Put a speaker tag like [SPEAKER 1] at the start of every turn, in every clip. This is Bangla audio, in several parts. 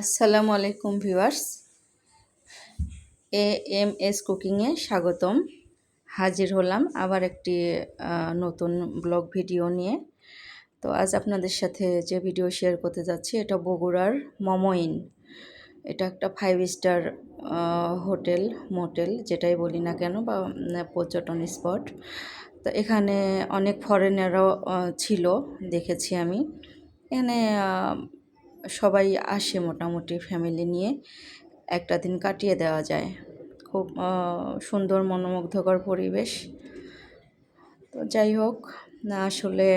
[SPEAKER 1] আসসালামু আলাইকুম ভিউয়ার্স। এ এম এস কুকিংয়ে স্বাগতম। হাজির হলাম আবার একটি নতুন ব্লগ ভিডিও নিয়ে। তো আজ আপনাদের সাথে যে ভিডিও শেয়ার করতে যাচ্ছি, এটা বগুড়ার মমইন। এটা একটা ফাইভ স্টার হোটেল, মোটেল, যেটাই বলি না কেন, বা পর্যটন স্পট। তো এখানে অনেক ফরেনারও ছিল, দেখেছি আমি। এখানে সবাই আসে মোটামুটি ফ্যামিলি নিয়ে। একটা দিন কাটিয়ে দেওয়া যায়। খুব সুন্দর মনোমুগ্ধকর পরিবেশ। তো যাই হোক, না, আসলে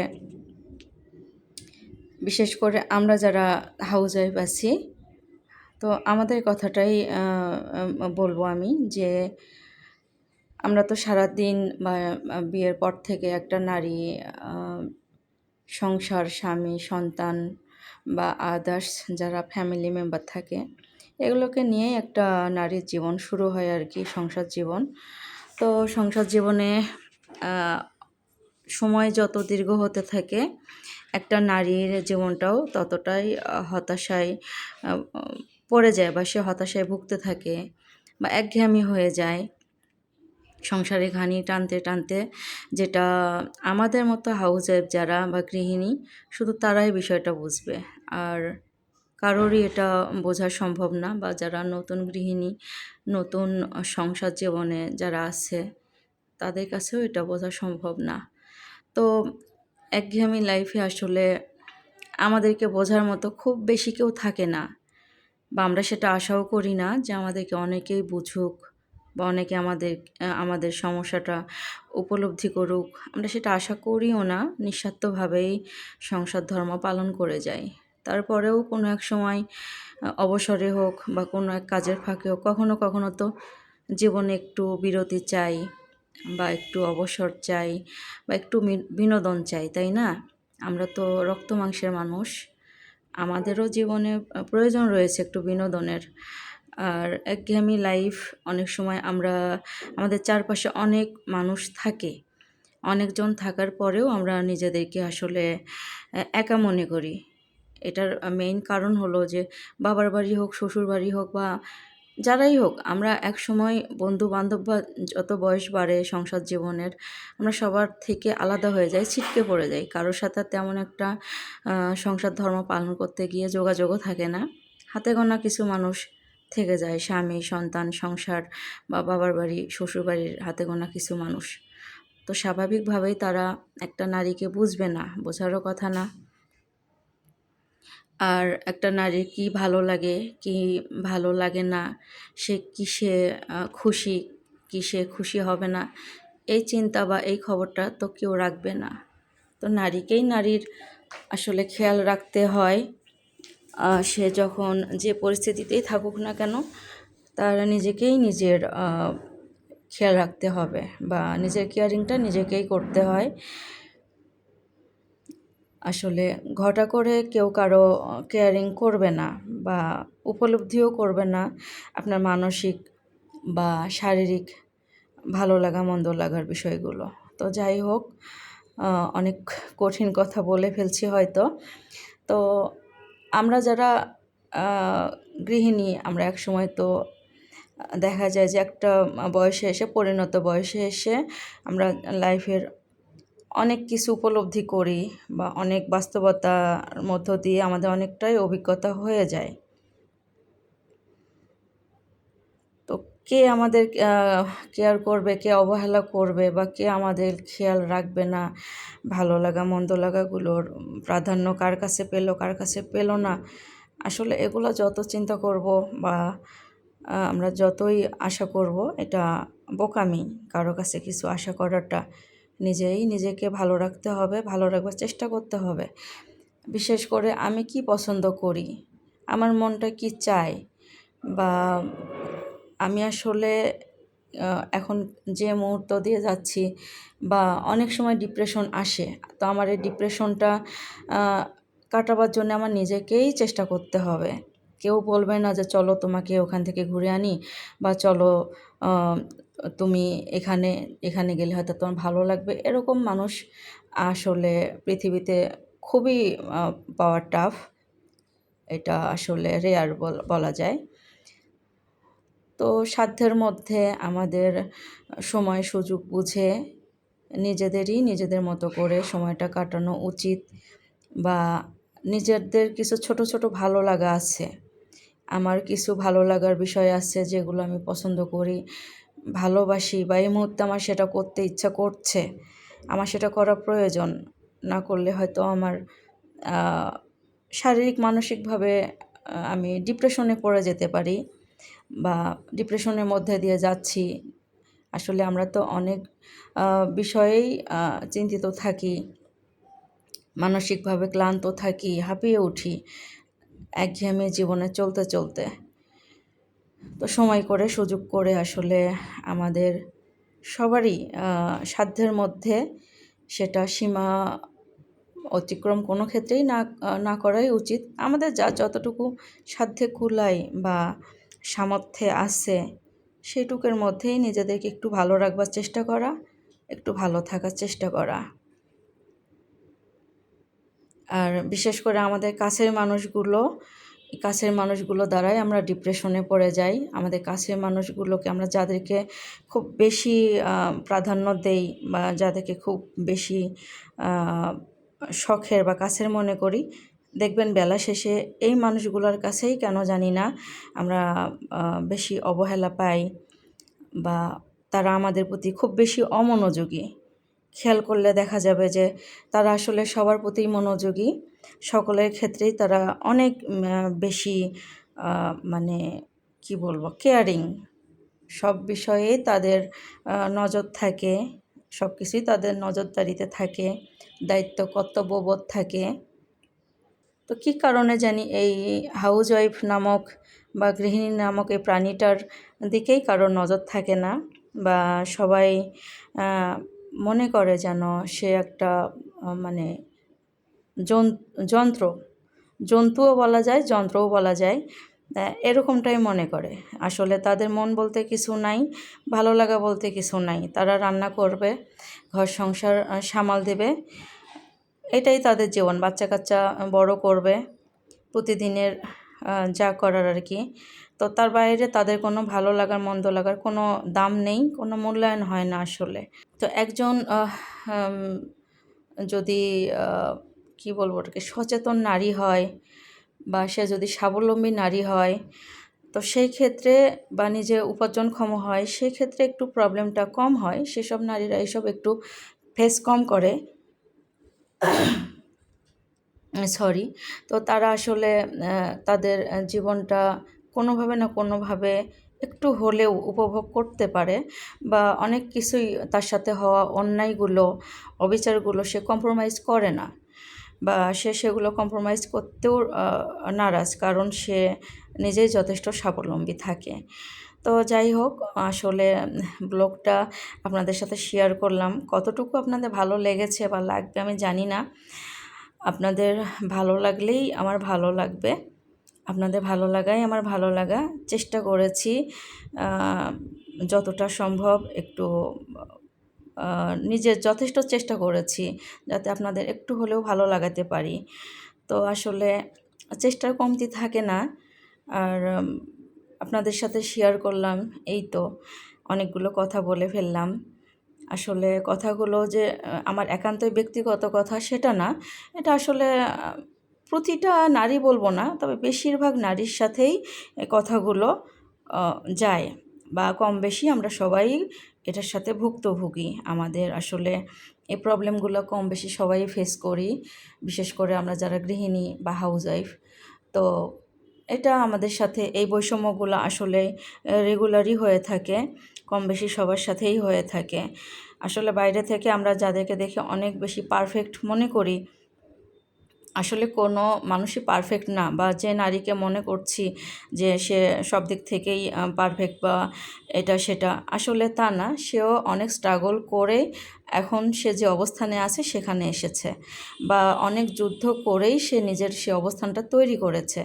[SPEAKER 1] বিশেষ করে আমরা যারা হাউস ওয়াইফ আছি, তো আমাদের কথাটাই বলব আমি যে আমরা তো সারাদিন বা বিয়ের পর থেকে একটা নারী সংসার, স্বামী, সন্তান বা আদার্স যারা ফ্যামিলি মেম্বার থাকে, এগুলোকে নিয়েই একটা নারীর জীবন শুরু হয় আর কি, সংসার জীবন। তো সংসার জীবনে সময় যত দীর্ঘ হতে থাকে, একটা নারীর জীবনটাও ততটাই হতাশায় পড়ে যায় বা সে হতাশায় ভুগতে থাকে বা একঘেয়েমি হয়ে যায়। সংসারে ঘানি টানতে টানতে যেটা আমাদের মতো হাউস ওয়াইফ যারা বা গৃহিণী, শুধু তারাই বিষয়টা বুঝবে। আর কারোরই এটা বোঝা সম্ভব না বা যারা নতুন গৃহিণী, নতুন সংসার জীবনে যারা আছে, তাদের কাছেও এটা বোঝা সম্ভব না। তো একঘেয়েমি লাইফে আসলে আমাদেরকে বোঝার মতো খুব বেশি কেউ থাকে না। বা আমরা সেটা আশাও করি না যে আমাদেরকে অনেকেই বুঝুক। বা অনেকে আমাদের আমাদের সমস্যাটা উপলব্ধি করুক, আমরা সেটা আশা করিও না, নিঃস্বার্থভাবেই সংসার ধর্ম পালন করে যাই। তারপরেও কোনো এক সময় অবসরে হোক বা কোনো এক কাজের ফাঁকে হোক, কখনো কখনো তো জীবনে একটু বিরতি চাই বা একটু অবসর চাই বা একটু বিনোদন চাই, তাই না? আমরা তো রক্ত মাংসের মানুষ। আমাদেরও জীবনে প্রয়োজন রয়েছে একটু বিনোদনের। আর একঘেয়েমি লাইফ অনেক সময় আমরা, আমাদের চারপাশে অনেক মানুষ থাকে। অনেকজন থাকার পরেও আমরা নিজেদেরকে আসলে একা মনে করি। এটার মেইন কারণ হলো যে, বাবার বাড়ি হোক, শ্বশুর বাড়ি হোক বা যারাই হোক, আমরা এক সময় বন্ধু বান্ধব বা যত বয়স বাড়ে সংসার জীবনের, আমরা সবার থেকে আলাদা হয়ে যাই, ছিটকে পড়ে যাই। কারোর সাথে তেমন একটা সংসার ধর্ম পালন করতে গিয়ে যোগাযোগও থাকে না। হাতে গোনা কিছু মানুষ থেকে যায়, স্বামী, সন্তান, সংসার বা বাবার বাড়ি শ্বশুর বাড়ির হাতে গোনা কিছু মানুষ। তো স্বাভাবিকভাবেই তারা একটা নারীকে বুঝবে না, বোঝারও কথা না। আর একটা নারীর কি ভালো লাগে, কি ভালো লাগে না, সে কিসে খুশি কিসে খুশি হবে না, এই চিন্তা বা এই খবরটা তো কেউ রাখবে না। তো নারীকেই নারীর আসলে খেয়াল রাখতে হয়। সে যখন যে পরিস্থিতিতেই থাকুক না কেন, তার নিজেকেই নিজের খেয়াল রাখতে হবে বা নিজের কেয়ারিংটা নিজেকেই করতে হয়। আসলে ঘটা করে কেউ কারও কেয়ারিং করবে না বা উপলব্ধিও করবে না আপনার মানসিক বা শারীরিক ভালো লাগা, মন্দ লাগার বিষয়গুলো। তো যাই হোক অনেক কঠিন কথা বলে ফেলছি হয়তো। তো আমরা যারা গৃহিণী, আমরা এক সময় তো, দেখা যায় যে একটা বয়সে এসে, পরিণত বয়সে এসে আমরা লাইফের অনেক কিছু উপলব্ধি করি বা অনেক বাস্তবতার মধ্য দিয়ে আমাদের অনেকটাই অভিজ্ঞতা হয়ে যায় তো কে আমাদের কেয়ার করবে, কে অবহেলা করবে বা কে আমাদের খেয়াল রাখবে না? ভালো লাগা, মন্দ লাগাগুলোর প্রাধান্য কার কাছে পেল, কার কাছে পেল না? আসলে এগুলো যত চিন্তা করব বা আমরা যতই আশা করব, এটা বোকামি। কারও কাছে কিছু আশা করাটা নিজেই নিজেকে ভালো রাখতে হবে, ভালো রাখবার চেষ্টা করতে হবে। বিশেষ করে আমি কি পছন্দ করি? আমার মনটা কি চায়? বা আমি আসলে এখন যে মুহূর্ত দিয়ে যাচ্ছি বা অনেক সময় ডিপ্রেশন আসে, তো আমার এই ডিপ্রেশনটা কাটাবার জন্য আমার নিজেকেই চেষ্টা করতে হবে। কেউ বলবে না যে, চলো তোমাকে ওখান থেকে ঘুরে আনি বা চলো তুমি এখানে এখানে গেলে হয়তো তোমার ভালো লাগবে। এরকম মানুষ আসলে পৃথিবীতে খুবই পাওয়ার টাফ এটা আসলে রেয়ার বলা যায়। তো সাধ্যের মধ্যে আমাদের সময় সুযোগ বুঝে নিজেদেরই নিজেদের মতো করে সময়টা কাটানো উচিত বা নিজেদের কিছু ছোট ছোট ভালো লাগা আছে। আমার কিছু ভালো লাগার বিষয় আছে যেগুলো আমি পছন্দ করি, ভালোবাসি বা এই মুহূর্তে আমার সেটা করতে ইচ্ছা করছে, আমার সেটা করা প্রয়োজন না করলে হয়তো আমার শারীরিক, মানসিকভাবে আমি ডিপ্রেশনে পড়ে যেতে পারি। বা ডিপ্রেশনের মধ্যে দিয়ে যাচ্ছি। আসলে আমরা তো অনেক বিষয়েই চিন্তিত থাকি। মানসিকভাবে ক্লান্ত থাকি, হাঁপিয়ে উঠি একঘেয়েমি জীবনে চলতে চলতে। তো সময় করে, সুযোগ করে আসলে আমাদের সবারই সাধ্যের মধ্যে সেটা সীমা অতিক্রম কোনো ক্ষেত্রেই না না করাই উচিত। আমাদের যা, যতটুকু সাধ্যে কুলাই বা সামর্থ্যে আছে, সেটুকের মধ্যেই নিজেদেরকে একটু ভালো রাখবার চেষ্টা করা, একটু ভালো থাকার চেষ্টা করা। আর বিশেষ করে আমাদের কাছের মানুষগুলো কাছের মানুষগুলো দ্বারাই আমরা ডিপ্রেশনে পড়ে যাই। আমাদের কাছের মানুষগুলোকে আমরা যাদেরকে খুব বেশি প্রাধান্য দেই বা যাদেরকে খুব বেশি শখের বা কাছের মনে করি দেখবেন বেলা শেষে এই মানুষগুলোর কাছেই কেন জানি না আমরা বেশি অবহেলা পাই বা তারা আমাদের প্রতি খুব বেশি অমনোযোগী। খেয়াল করলে দেখা যাবে যে তারা আসলে সবার প্রতিই মনোযোগী। সকলের ক্ষেত্রেই তারা অনেক বেশি মানে কি বলব কেয়ারিং সব বিষয়েই তাদের নজর থাকে সব কিছুই তাদের নজরদারিতে থাকে, দায়িত্ব, কর্তব্যবোধ থাকে। তো কী কারণে জানি এই হাউস ওয়াইফ নামক বা গৃহিণী নামক এই প্রাণীটার দিকেই কারোর নজর থাকে না বা সবাই মনে করে যেন সে একটা মানে যন্ত্র, জন্তুও বলা যায়, যন্ত্রও বলা যায় এরকমটাই মনে করে। আসলে তাদের মন বলতে কিছু নাই, ভালো লাগা বলতে কিছু নাই। তারা রান্না করবে, ঘর সংসার সামাল দেবে এটাই তাদের জীবন। বাচ্চা কাচ্চা বড় করবে, প্রতিদিনের যা করার আর কি। তো তার বাইরে তাদের কোনো ভালো লাগার, মন্দ লাগার কোনো দাম নেই, কোনো মূল্যায়ন হয় না আসলে। তো একজন যদি কি বলব ওটাকে, সচেতন নারী হয় বা সে যদি স্বাবলম্বী নারী হয়, তো সেই ক্ষেত্রে বা নিজে উপার্জনক্ষম হয়, সেই ক্ষেত্রে একটু প্রবলেমটা কম হয়। সেসব নারীরা এইসব একটু ফেস কম করে। সরি তো তারা আসলে তাদের জীবনটা কোনোভাবে না কোনোভাবে একটু হলেও উপভোগ করতে পারে বা অনেক কিছুই তার সাথে হওয়া অন্যায়গুলো, অবিচারগুলো সে কম্প্রোমাইজ করে না বা সে সেগুলো কম্প্রোমাইজ করতেও নারাজ কারণ সে নিজেই যথেষ্ট স্বাবলম্বী থাকে। তো যাই হোক, আসলে ব্লগটা আপনাদের সাথে শেয়ার করলাম। কতটুকু আপনাদের ভালো লেগেছে বা লাগবে আমি জানি না। আপনাদের ভালো লাগলেই আমার ভালো লাগবে। আপনাদের ভালো লাগাই আমার ভালো লাগা। চেষ্টা করেছি যতটা সম্ভব একটু নিজের যথেষ্ট চেষ্টা করেছি যাতে আপনাদের একটু হলেও ভালো লাগাতে পারি। তো আসলে, চেষ্টার কমতি থাকে না। আর আপনাদের সাথে শেয়ার করলাম, এই তো অনেকগুলো কথা বলে ফেললাম। আসলে কথাগুলো যে আমার একান্তই ব্যক্তিগত কথা সেটা না। এটা আসলে প্রতিটা নারী বলব না, তবে বেশিরভাগ নারীর সাথেই কথাগুলো যায় বা কম বেশি আমরা সবাই এটার সাথে ভুক্তভোগী। আমাদের আসলে এই প্রবলেমগুলো কম বেশি সবাই ফেস করি, বিশেষ করে আমরা যারা গৃহিণী বা হাউস ওয়াইফ তো এটা আমাদের সাথে এই বৈষম্যগুলো আসলে রেগুলারই হয়ে থাকে কম বেশি সবার সাথেই হয়ে থাকে। আসলে বাইরে থেকে আমরা যাদেরকে দেখে অনেক বেশি পারফেক্ট মনে করি, আসলে কোনো মানুষই পারফেক্ট না বা যে নারীকে মনে করছি যে সে সব দিক থেকেই পারফেক্ট বা এটা সেটা, আসলে তা না। সেও অনেক স্ট্রাগল করে এখন সে যে অবস্থানে আছে সেখানে এসেছে বা অনেক যুদ্ধ করেই সে নিজের সে অবস্থানটা তৈরি করেছে।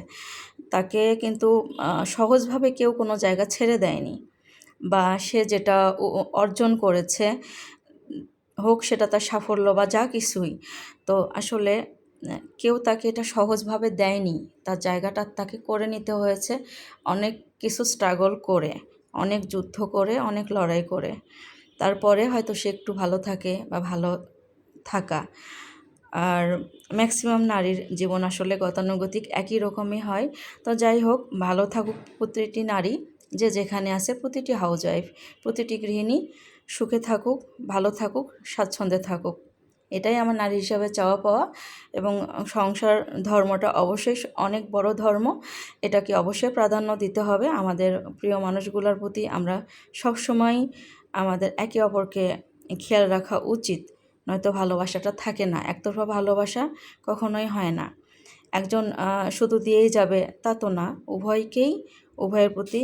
[SPEAKER 1] তাকে কিন্তু সহজভাবে কেউ কোনো জায়গা ছেড়ে দেয়নি। বা সে যেটা অর্জন করেছে, হোক সেটা তার সাফল্য বা যা কিছুই। তো আসলে কেউ তাকে এটা সহজভাবে দেয়নি। তার জায়গাটা তাকে করে নিতে হয়েছে। অনেক কিছু স্ট্রাগল করে, অনেক যুদ্ধ করে, অনেক লড়াই করে। তারপরে হয়তো সে একটু ভালো থাকে বা ভালো থাকা। আর ম্যাক্সিমাম নারীর জীবন আসলে গতানুগতিক একই রকমই হয়। তো যাই হোক ভালো থাকুক প্রতিটি নারী, যে যেখানে আছে প্রতিটি হাউস ওয়াইফ প্রতিটি গৃহিণী সুখে থাকুক, ভালো থাকুক, স্বাচ্ছন্দ্যে থাকুক। এটাই আমার নারী হিসাবে চাওয়া পাওয়া এবং সংসার ধর্মটা অবশ্যই অনেক বড় ধর্ম। এটাকে অবশ্যই প্রাধান্য দিতে হবে। আমাদের প্রিয় মানুষগুলোর প্রতি আমরা সবসময় আমাদের একে অপরকে খেয়াল রাখা উচিত। নয়তো ভালোবাসাটা থাকে না, একতরফা ভালোবাসা কখনোই হয় না। একজন শুধু দিয়েই যাবে তা তো না, উভয়কেই, উভয়ের প্রতি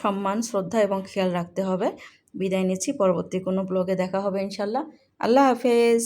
[SPEAKER 1] সম্মান, শ্রদ্ধা এবং খেয়াল রাখতে হবে। বিদায় নিচ্ছি, পরবর্তী কোনো ব্লগে দেখা হবে ইনশাল্লাহ আল্লাহ হাফেজ।